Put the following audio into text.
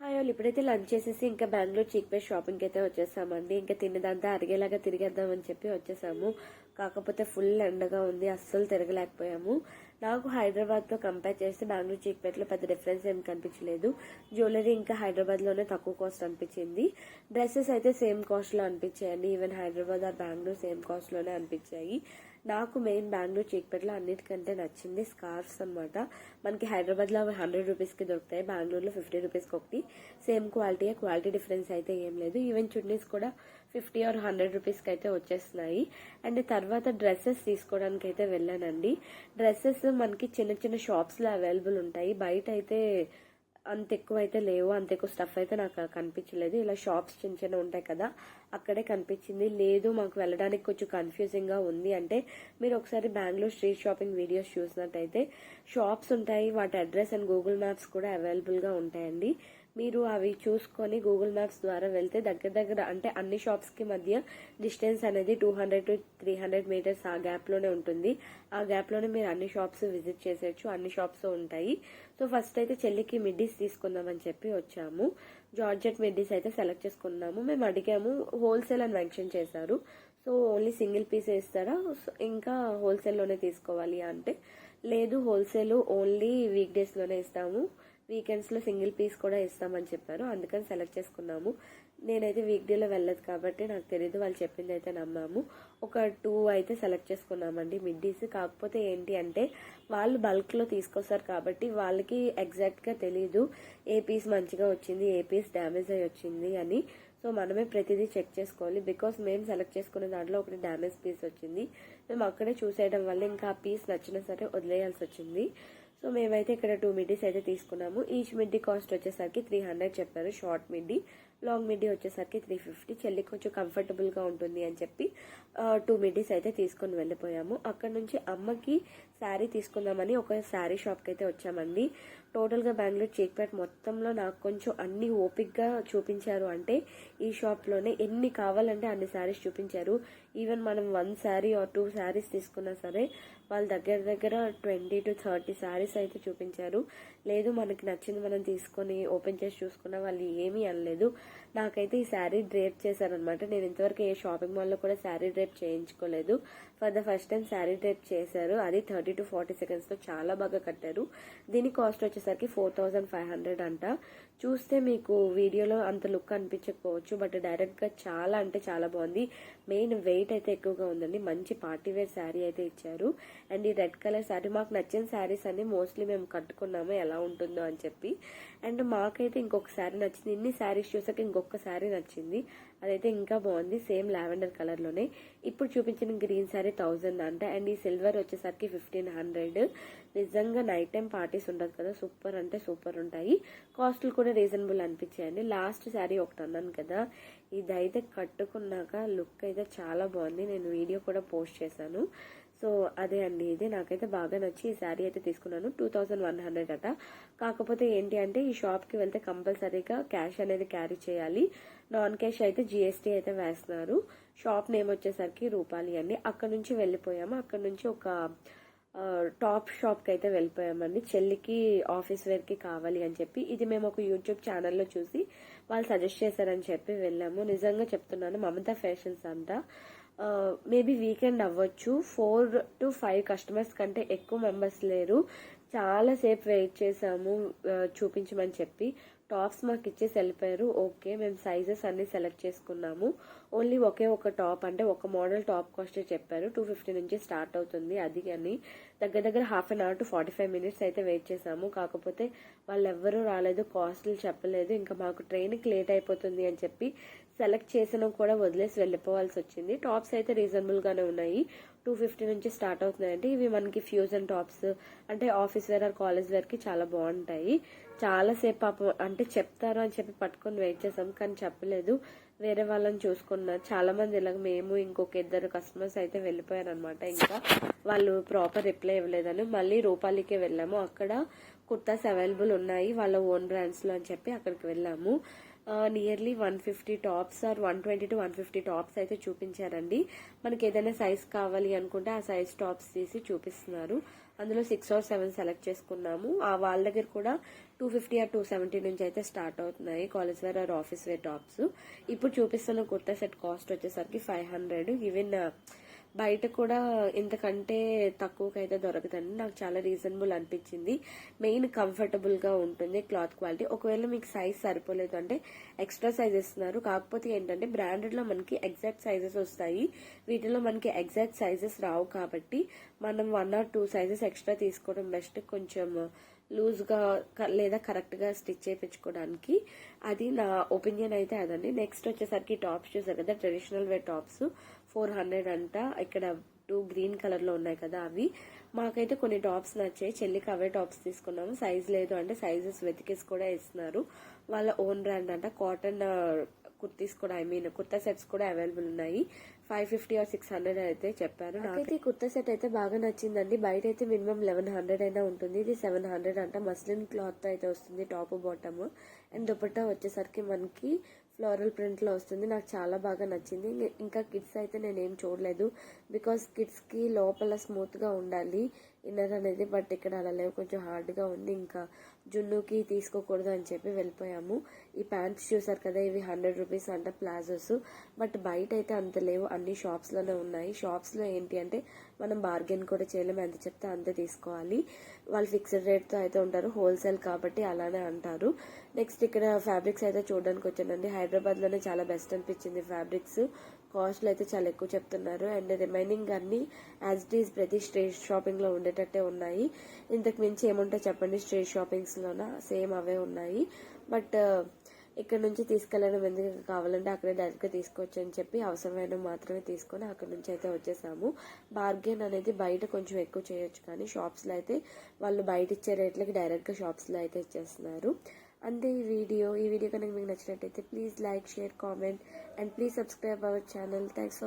Hi వాళ్ళు ఇప్పుడైతే lunch చేసేసి ఇంకా బెంగళూరు చీక్పేట్ షాపింగ్కి అయితే వచ్చేసామండి. ఇంకా తిన్నదంతా అరిగేలాగా తిరిగేద్దామని చెప్పి వచ్చేసాము. కాకపోతే ఫుల్ ఎండగా ఉంది అస్సలు తిరగలేకపోయాము. నాకు హైదరాబాద్తో కంపేర్ చేస్తే బెంగళూరు చీక్పేట్లో పెద్ద డిఫరెన్స్ ఏం కనిపించలేదు. జ్యువెలరీ ఇంకా హైదరాబాద్లోనే తక్కువ కాస్ట్ అనిపించింది. డ్రెస్సెస్ అయితే సేమ్ కాస్ట్లో అనిపించాయండి. Even Hyderabad or Bengaluru same కాస్ట్లోనే అనిపించాయి. నాకు మెయిన్ బెంగళూరు చీక్పేటలో అన్నిటికంటే నచ్చింది స్కార్ఫ్స్ అన్నమాట. మనకి హైదరాబాద్లో అవి హండ్రెడ్ రూపీస్కి దొరుకుతాయి. బెంగళూరులో ఫిఫ్టీ రూపీస్కి ఒకటి. సేమ్ క్వాలిటీ క్వాలిటీ డిఫరెన్స్ అయితే ఏం లేదు. ఈవెన్ చున్నీస్ కూడా ఫిఫ్టీ ఆర్ హండ్రెడ్ రూపీస్కి అయితే వచ్చేస్తున్నాయి. అండ్ తర్వాత డ్రెస్సెస్ తీసుకోవడానికి అయితే వెళ్ళానండి. డ్రెస్సెస్ మనకి చిన్న చిన్న షాప్స్లో అవైలబుల్ ఉంటాయి. బయట అయితే అంత ఎక్కువ అయితే లేవు అంత ఎక్కువ స్టఫ్ అయితే నాకు కనిపించలేదు. ఇలా షాప్స్ చిన్న చిన్న ఉంటాయి కదా అక్కడే కనిపించింది. లేదు మాకు వెళ్ళడానికి కొంచెం కన్ఫ్యూజింగ్గా ఉంది. అంటే మీరు ఒకసారి బెంగళూరు స్ట్రీట్ షాపింగ్ వీడియోస్ చూసినట్టయితే షాప్స్ ఉంటాయి వాటి అడ్రస్ అండ్ గూగుల్ మ్యాప్స్ కూడా అవైలబుల్గా ఉంటాయండి. మీరు అవి చూసుకొని గూగుల్ మ్యాప్స్ ద్వారా వెళ్తే దగ్గర దగ్గర అంటే అన్ని షాప్స్కి మధ్య డిస్టెన్స్ అనేది two hundred to three hundred metres ఆ గ్యాప్లోనే ఉంటుంది. ఆ గ్యాప్లోనే మీరు అన్ని షాప్స్ విజిట్ చేసేయచ్చు. అన్ని షాప్స్ ఉంటాయి. సో ఫస్ట్ అయితే చెల్లికి మిడ్డీస్ తీసుకుందామని చెప్పి వచ్చాము. జార్జెట్ మిడ్డీస్ అయితే సెలెక్ట్ చేసుకున్నాము. మేము అడిగాము హోల్సేల్ అని మెన్షన్ చేశారు. సో ఓన్లీ సింగిల్ పీస్ ఇస్తారా? ఇంకా హోల్సేల్లోనే తీసుకోవాలి అంటే లేదు హోల్సేల్ ఓన్లీ వీక్ డేస్లోనే ఇస్తాము. వీకెండ్స్లో సింగిల్ పీస్ కూడా ఇస్తామని చెప్పారు. అందుకని సెలెక్ట్ చేసుకున్నాము. నేనైతే వీక్డేలో వెళ్ళదు కాబట్టి నాకు తెలియదు వాళ్ళు చెప్పింది అయితే నమ్మాము. ఒక టూ అయితే సెలెక్ట్ చేసుకున్నామండి మిడ్డీస్ కాకపోతే ఏంటి అంటే వాళ్ళు బల్క్లో తీసుకొస్తారు కాబట్టి వాళ్ళకి ఎగ్జాక్ట్గా తెలియదు ఏ పీస్ మంచిగా వచ్చింది ఏ పీస్ డ్యామేజ్ అయ్యి వచ్చింది అని. సో మనమే ప్రతిదీ చెక్ చేసుకోవాలి. బికాస్ మేము సెలెక్ట్ చేసుకునే దాంట్లో ఒకటి డ్యామేజ్ పీస్ వచ్చింది. మేము అక్కడే చూసేయడం వల్ల ఇంకా ఆ పీస్ నచ్చినా సరే వదిలేయాల్సి వచ్చింది. సో మేమైతే ఇక్కడ టూ మిడ్డీస్ అయితే తీసుకున్నాము. ఈచ్ మిడ్డీ కాస్ట్ వచ్చేసరికి త్రీ హండ్రెడ్ చెప్పారు. షార్ట్ మిడ్డీ లాంగ్ మిడ్డీ వచ్చేసరికి త్రీ ఫిఫ్టీ చెల్లికి కొంచెం కంఫర్టబుల్గా ఉంటుంది అని చెప్పి టూ మిడ్డీస్ అయితే తీసుకొని వెళ్ళిపోయాము. అక్కడ నుంచి అమ్మకి శారీ తీసుకుందామని ఒక శారీ షాప్కి అయితే వచ్చామండి. టోటల్గా బెంగళూరు చీక్పేట్ మొత్తంలో నాకు కొంచెం అన్ని ఓపిక్గా చూపించారు. అంటే ఈ షాప్లోనే ఎన్ని కావాలంటే అన్ని శారీస్ చూపించారు. ఈవెన్ మనం one sari or two saris తీసుకున్నా సరే వాళ్ళ దగ్గర దగ్గర ట్వంటీ టు థర్టీ శారీస్ అయితే చూపించారు. లేదు మనకి నచ్చింది మనం తీసుకొని ఓపెన్ చేసి చూసుకున్న వాళ్ళు ఏమీ అనలేదు. నాకైతే ఈ శారీ డ్రేప్ చేశారనమాట. నేను ఇంతవరకు ఏ షాపింగ్ మాల్లో కూడా sari drape చేయించుకోలేదు. For the first time sari చేశారు. అది థర్టీ టు ఫార్టీ సెకండ్స్లో చాలా బాగా కట్టారు. దీని కాస్ట్ వచ్చేసరికి ఫోర్ థౌజండ్ ఫైవ్ హండ్రెడ్ అంట. చూస్తే మీకు వీడియోలో అంత లుక్ అనిపించకపోవచ్చు బట్ డైరెక్ట్గా చాలా అంటే చాలా బాగుంది. మెయిన్ వెయిట్ అయితే ఎక్కువగా ఉందండి. మంచి పార్టీ వేర్ శారీ అయితే ఇచ్చారు. అండ్ ఈ రెడ్ కలర్ శారీ మాకు నచ్చిన శారీస్ అన్ని మోస్ట్లీ మేము కట్టుకున్నాము ఎలా ఉంటుందో అని చెప్పి. అండ్ మాకైతే ఇంకొక శారీ నచ్చింది. ఇన్ని శారీస్ చూసాక ఇంకొక శారీ నచ్చింది. అదైతే ఇంకా బాగుంది. సేమ్ లావెండర్ కలర్లోనే. ఇప్పుడు చూపించిన గ్రీన్ శారీ థౌజండ్ అంట. అండ్ ఈ సిల్వర్ వచ్చేసరికి ఫిఫ్టీన్ హండ్రెడ్. నిజంగా నైట్ టైం పార్టీస్ ఉండదు కదా. సూపర్ అంటే సూపర్ ఉంటాయి. కాస్ట్లు కూడా రీజనబుల్ అనిపించాయండి. లాస్ట్ శారీ ఒకటి అన్నాను కదా. ఇదైతే కట్టుకున్నాక లుక్ అయితే చాలా బాగుంది. నేను వీడియో కూడా పోస్ట్ చేశాను. సో అదే అండి ఇది. నాకైతే బాగా నచ్చి ఈ శారీ అయితే తీసుకున్నాను. టూ థౌజండ్ వన్ హండ్రెడ్ అట. కాకపోతే ఏంటి అంటే ఈ షాప్కి వెళ్తే కంపల్సరీగా క్యాష్ అనేది క్యారీ చేయాలి. నాన్ క్యాష్ అయితే జిఎస్టీ అయితే వేస్తున్నారు. షాప్ నేమ్ వచ్చేసరికి రూపాలి అండి. అక్కడ నుంచి వెళ్ళిపోయాము. అక్కడ నుంచి ఒక టాప్ షాప్కి అయితే వెళ్ళిపోయామండి. చెల్లికి ఆఫీస్ వేర్కి కావాలి అని చెప్పి. ఇది మేము ఒక యూట్యూబ్ ఛానల్లో చూసి వాళ్ళు సజెస్ట్ చేశారని చెప్పి వెళ్ళాము. నిజంగా చెప్తున్నాను మమతా ఫ్యాషన్స్ అంట. మేబీ వీకెండ్ అవ్వచ్చు. ఫోర్ టు ఫైవ్ కస్టమర్స్ కంటే ఎక్కువ మెంబర్స్ లేరు. చాలాసేపు వెయిట్ చేసాము చూపించమని చెప్పి. టాప్స్ మాకు ఇచ్చేసి వెళ్ళిపోయారు. ఓకే మేము సైజెస్ అన్ని సెలెక్ట్ చేసుకున్నాము. ఓన్లీ ఒకే ఒక టాప్ అంటే ఒక మోడల్ టాప్ కాస్ట్ చెప్పారు. టూ ఫిఫ్టీ నుంచి స్టార్ట్ అవుతుంది అది అని. దగ్గర దగ్గర half an hour to forty five minutes అయితే వెయిట్ చేసాము కాకపోతే వాళ్ళు ఎవ్వరూ రాలేదు కాస్ట్లు చెప్పలేదు. ఇంకా మాకు ట్రైన్కి లేట్ అయిపోతుంది అని చెప్పి సెలెక్ట్ చేసిన కూడా వదిలేసి వెళ్ళిపోవాల్సి వచ్చింది. టాప్స్ అయితే రీజనబుల్గానే ఉన్నాయి. టూ ఫిఫ్టీ నుంచి స్టార్ట్ అవుతున్నాయండి ఇవి మనకి ఫ్యూజన్ టాప్స్ అంటే ఆఫీస్ వేర్ ఆర్ కాలేజ్ వేర్కి చాలా బాగుంటాయి. చాలాసేపు పాపం అంటే చెప్తారు అని చెప్పి పట్టుకొని వెయిట్ చేసాం కానీ చెప్పలేదు. వేరే వాళ్ళని చూసుకున్నారు. చాలా మంది ఇలాగ మేము ఇంకొక ఇద్దరు కస్టమర్స్ అయితే వెళ్ళిపోయారు అనమాట ఇంకా వాళ్ళు ప్రాపర్ రిప్లై ఇవ్వలేదని మళ్ళీ రూపాలికే వెళ్ళాము. అక్కడ కుర్తాస్ అవైలబుల్ ఉన్నాయి వాళ్ళ ఓన్ బ్రాండ్స్లో అని చెప్పి అక్కడికి వెళ్ళాము. Nearly one fifty tops or one twenty to one fifty tops అయితే చూపించారండి. మనకి ఏదైనా సైజ్ కావాలి అనుకుంటే ఆ సైజ్ టాప్స్ తీసి చూపిస్తున్నారు. అందులో సిక్స్ ఆర్ సెవెన్ సెలెక్ట్ చేసుకున్నాము. ఆ వాళ్ళ దగ్గర కూడా two fifty or two seventy నుంచి అయితే స్టార్ట్ అవుతున్నాయి. College wear or office wear tops ఇప్పుడు చూపిస్తున్న కుర్తా సెట్ కాస్ట్ వచ్చేసరికి ఫైవ్ హండ్రెడ్ ఈవెన్ బయట కూడా ఇంతకంటే తక్కువకైతే అయితే దొరకదండి. నాకు చాలా రీజనబుల్ అనిపించింది. మెయిన్ కంఫర్టబుల్గా ఉంటుంది క్లాత్ క్వాలిటీ. ఒకవేళ మీకు సైజ్ సరిపోలేదు అంటే ఎక్స్ట్రా సైజ్ ఇస్తున్నారు. కాకపోతే ఏంటంటే బ్రాండెడ్లో మనకి ఎగ్జాక్ట్ సైజెస్ వస్తాయి. వీటిలో మనకి ఎగ్జాక్ట్ సైజెస్ రావు కాబట్టి మనం one or two sizes extra తీసుకోవడం బెస్ట్. కొంచెం లూజ్గా లేదా కరెక్ట్గా స్టిచ్ చేయించుకోవడానికి. అది నా ఒపీనియన్ అయితే అదండి. నెక్స్ట్ వచ్చేసరికి టాప్స్ చూసారు కదా traditional wear tops. Four hundred అంట. ఇక్కడ టూ గ్రీన్ కలర్లో ఉన్నాయి కదా అవి. మాకైతే కొన్ని టాప్స్ నచ్చాయి. చెల్లికి అవే టాప్స్ తీసుకున్నాము. సైజ్ లేదు అంటే సైజెస్ వెతికేసి కూడా ఇస్తున్నారు. వాళ్ళ ఓన్ బ్రాండ్ అంట. కాటన్ కుర్తీస్ కూడా ఐ మీన్ కుర్తా సెట్స్ కూడా అవైలబుల్ ఉన్నాయి. Five fifty or six hundred అయితే చెప్పారు. నాకైతే ఈ కుర్తా సెట్ అయితే బాగా నచ్చిందండి. బయట అయితే మినిమం లెవెన్ హండ్రెడ్ అయినా ఉంటుంది. ఇది సెవెన్ హండ్రెడ్ అంట. మస్లిన్ క్లాత్ అయితే వస్తుంది టాప్ బాటమ్. అండ్ దుపట్టా వచ్చేసరికి మనకి ఫ్లోరల్ ప్రింట్లో వస్తుంది. నాకు చాలా బాగా నచ్చింది. ఇంక- ఇంకా కిడ్స్ అయితే నేను ఏం చూడలేదు. బికాస్ కిడ్స్కి లోపల స్మూత్గా ఉండాలి. ఇన్నర్ అనేది బట్ ఇక్కడ అలా లేవు. కొంచెం హార్డ్గా ఉంది. ఇంకా జున్నుకి తీసుకోకూడదు అని చెప్పి వెళ్ళిపోయాము. ఈ ప్యాంట్స్ చూసారు కదా ఇవి హండ్రెడ్ రూపీస్ అంట ప్లాజోస్. బట్ బయట అయితే అంత లేవు. అన్ని షాప్స్లోనే ఉన్నాయి. షాప్స్లో ఏంటి అంటే మనం బార్గెన్ కూడా చేయలేము. ఎంత చెప్తే అంతే తీసుకోవాలి. వాళ్ళు ఫిక్స్డ్ రేట్తో అయితే ఉంటారు. హోల్సేల్ కాబట్టి అలానే అంటారు. నెక్స్ట్ ఇక్కడ ఫ్యాబ్రిక్స్ అయితే చూడడానికి వచ్చానండి. హైదరాబాద్లోనే చాలా బెస్ట్ అనిపించింది ఫ్యాబ్రిక్స్ కాస్ట్లు అయితే చాలా ఎక్కువ చెప్తున్నారు. అండ్ రిమైనింగ్ అన్ని యాజ్ ఇట్ ఈస్ ప్రతి స్ట్రీట్ షాపింగ్లో ఉండేటట్టే ఉన్నాయి. ఇంతకు మించి ఏముంటే చెప్పండి. స్ట్రీట్ షాపింగ్స్ లోన? సేమ్ అవే ఉన్నాయి. బట్ ఇక్కడ నుంచి తీసుకెళ్ళడం ఎందుకు కావాలంటే అక్కడే డైరెక్ట్గా తీసుకోవచ్చు అని చెప్పి అవసరమైన మాత్రమే తీసుకొని అక్కడ నుంచి అయితే వచ్చేసాము. బార్గెన్ అనేది బయట కొంచెం ఎక్కువ చేయొచ్చు కానీ షాప్స్లో అయితే వాళ్ళు బయట ఇచ్చే రేట్లకి డైరెక్ట్గా షాప్స్లో అయితే ఇచ్చేస్తున్నారు. అంతే ఈ వీడియో. ఈ వీడియో కనుక మీకు నచ్చినట్టయితే please like share comment and please subscribe our channel thanks for